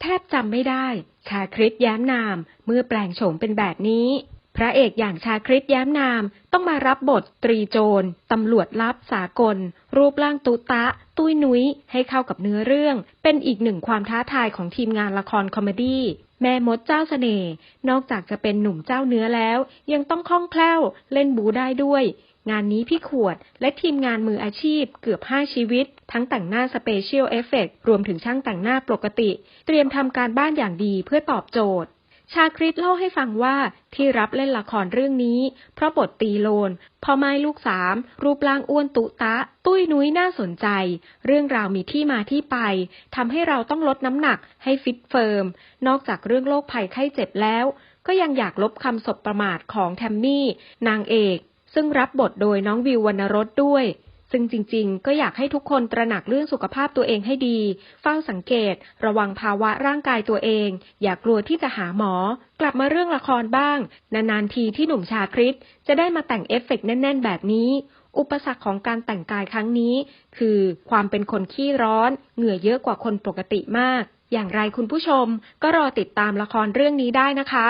แทบจำไม่ได้ ชาคริตแย้มนาม เมื่อแปลงโฉมเป็นแบบนี้ พระเอกอย่างชาคริตแย้มนามต้องมารับบทตรีโจรตำรวจลับสากล รูปร่างตุตะ ตุ้ยนุ้ย ให้เข้ากับเนื้อเรื่อง เป็นอีกหนึ่งความท้าทายของทีมงานละครคอมเมดี้แม่มดเจ้าเสน่ห์นอกจากจะเป็นหนุ่มเจ้าเนื้อแล้ว ยังต้องคล่องแคล่ว เล่นบูได้ด้วย งานนี้พี่ขวดและทีมงานมืออาชีพเกือบ 5 ชีวิต ทั้งแต่งหน้าสเปเชียลเอฟเฟกรวมถึงช่างแต่งหน้าปกติ เตรียมทำการบ้านอย่างดีเพื่อตอบโจทย์ ชาคริตเล่าให้ฟังว่าที่รับเล่นละครเรื่องนี้ เพราะบทตีโลนพ่อไม้ลูกสาม รูปร่างอ้วนตุตะ ตุ้ยนุ้ยน่าสนใจ เรื่องราวมีที่มาที่ไปทำให้เราต้องลดน้ำหนักให้ฟิตเฟิร์ม นอกจากเรื่องโรคภัยไข้เจ็บแล้ว ก็ยังอยากลบคำสบประมาทของแทมมี่ นางเอก ซึ่งรับบทโดยน้องวิววรรณรสด้วย ซึ่งจริงๆ ก็อยากให้ทุกคนตระหนักเรื่องสุขภาพตัวเองให้ดี เฝ้าสังเกต ระวังภาวะร่างกายตัวเอง อย่ากลัวที่จะหาหมอ กลับมาเรื่องละครบ้าง นานๆทีที่หนุ่มชาคริตจะได้มาแต่งเอฟเฟกต์แน่น ๆ แบบนี้ อุปสรรคของการแต่งกายครั้งนี้ คือความเป็นคนขี้ร้อน เหงื่อเยอะกว่าคนปกติมาก อย่างไรคุณผู้ชม ก็รอติดตามละครเรื่องนี้ได้นะคะ